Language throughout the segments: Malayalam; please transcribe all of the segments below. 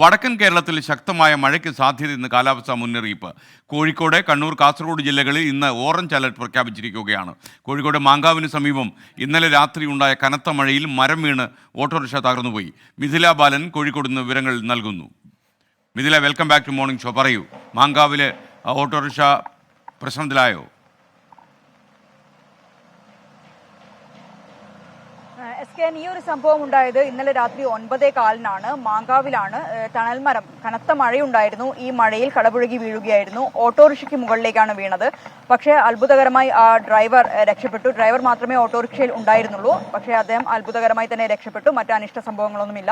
വടക്കൻ കേരളത്തിൽ ശക്തമായ മഴയ്ക്ക് സാധ്യത ഇന്ന് കാലാവസ്ഥാ മുന്നറിയിപ്പ്. കോഴിക്കോട് കണ്ണൂർ കാസർഗോഡ് ജില്ലകളിൽ ഇന്ന് ഓറഞ്ച് അലർട്ട് പ്രഖ്യാപിച്ചിരിക്കുകയാണ്. കോഴിക്കോട് മാങ്കാവിന് സമീപം ഇന്നലെ രാത്രി ഉണ്ടായ കനത്ത മഴയിൽ മരം വീണ് ഓട്ടോറിക്ഷ തകർന്നുപോയി. മിഥില ബാലൻ കോഴിക്കോട് നിന്ന് വിവരങ്ങൾ നൽകുന്നു. Mithila welcome back to morning show. പറയൂ മാങ്കാവിലെ ഓട്ടോറിക്ഷ പ്രശ്നത്തിലായോ? എസ് കെ ഈ ഒരു സംഭവം ഉണ്ടായത് ഇന്നലെ രാത്രി ഒൻപതേ കാലിനാണ് മാങ്കാവിലാണ് തണൽമരം കനത്ത മഴയുണ്ടായിരുന്നു. ഈ മഴയിൽ കടപുഴകി വീഴുകയായിരുന്നു. ഓട്ടോറിക്ഷയ്ക്ക് മുകളിലേക്കാണ് വീണത്. പക്ഷേ അത്ഭുതകരമായി ആ ഡ്രൈവർ രക്ഷപ്പെട്ടു. ഡ്രൈവർ മാത്രമേ ഓട്ടോറിക്ഷയിൽ ഉണ്ടായിരുന്നുള്ളൂ. പക്ഷേ അദ്ദേഹം അത്ഭുതകരമായി തന്നെ രക്ഷപ്പെട്ടു. മറ്റ് അനിഷ്ട സംഭവങ്ങളൊന്നുമില്ല.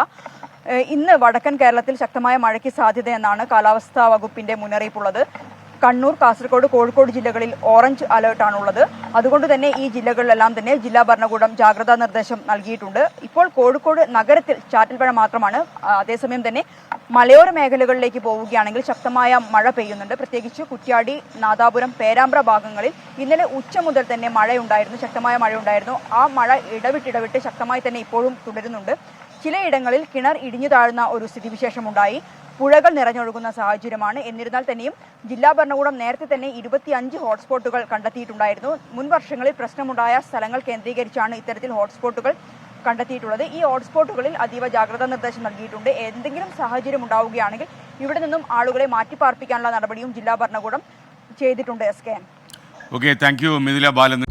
ഇന്ന് വടക്കൻ കേരളത്തിൽ ശക്തമായ മഴയ്ക്ക് സാധ്യതയെന്നാണ് കാലാവസ്ഥാ വകുപ്പിന്റെ മുന്നറിയിപ്പുള്ളത്. കണ്ണൂർ കാസർഗോഡ് കോഴിക്കോട് ജില്ലകളിൽ ഓറഞ്ച് അലേർട്ടാണുള്ളത് അതുകൊണ്ട് തന്നെ ഈ ജില്ലകളിലെല്ലാം തന്നെ ജില്ലാ ഭരണകൂടം ജാഗ്രതാ നിർദ്ദേശം നൽകിയിട്ടുണ്ട്. ഇപ്പോൾ കോഴിക്കോട് നഗരത്തിൽ ചാറ്റൽമഴ മാത്രമാണ്. അതേസമയം തന്നെ മലയോര മേഖലകളിലേക്ക് പോവുകയാണെങ്കിൽ ശക്തമായ മഴ പെയ്യുന്നുണ്ട്. പ്രത്യേകിച്ച് കുറ്റ്യാടി നാദാപുരം പേരാമ്പ്ര ഭാഗങ്ങളിൽ ഇന്നലെ ഉച്ച മുതൽ തന്നെ മഴയുണ്ടായിരുന്നു. ശക്തമായ മഴയുണ്ടായിരുന്നു. ആ മഴ ഇടവിട്ടിടവിട്ട് ശക്തമായി തന്നെ ഇപ്പോഴും തുടരുന്നുണ്ട്. ചിലയിടങ്ങളിൽ കിണർ ഇടിഞ്ഞു താഴ്ന്ന ഒരു സ്ഥിതിവിശേഷമുണ്ടായി. പുഴകൾ നിറഞ്ഞൊഴുകുന്ന സാഹചര്യമാണ്. എന്നിരുന്നാൽ തന്നെയും ജില്ലാ ഭരണകൂടം നേരത്തെ തന്നെ ഇരുപത്തിയഞ്ച് ഹോട്ട്സ്പോട്ടുകൾ കണ്ടെത്തിയിട്ടുണ്ടായിരുന്നു. മുൻ വർഷങ്ങളിൽ പ്രശ്നമുണ്ടായ സ്ഥലങ്ങൾ കേന്ദ്രീകരിച്ചാണ് ഇത്തരത്തിൽ ഹോട്ട്സ്പോട്ടുകൾ കണ്ടെത്തിയിട്ടുള്ളത്. ഈ ഹോട്ട്സ്പോട്ടുകളിൽ അതീവ ജാഗ്രതാ നിർദ്ദേശം നൽകിയിട്ടുണ്ട്. എന്തെങ്കിലും സാഹചര്യം ഉണ്ടാവുകയാണെങ്കിൽ ഇവിടെ നിന്നും ആളുകളെ മാറ്റിപ്പാർപ്പിക്കാനുള്ള നടപടിയും ജില്ലാ ഭരണകൂടം ചെയ്തിട്ടുണ്ട് S K okay thank you Mithila Balan.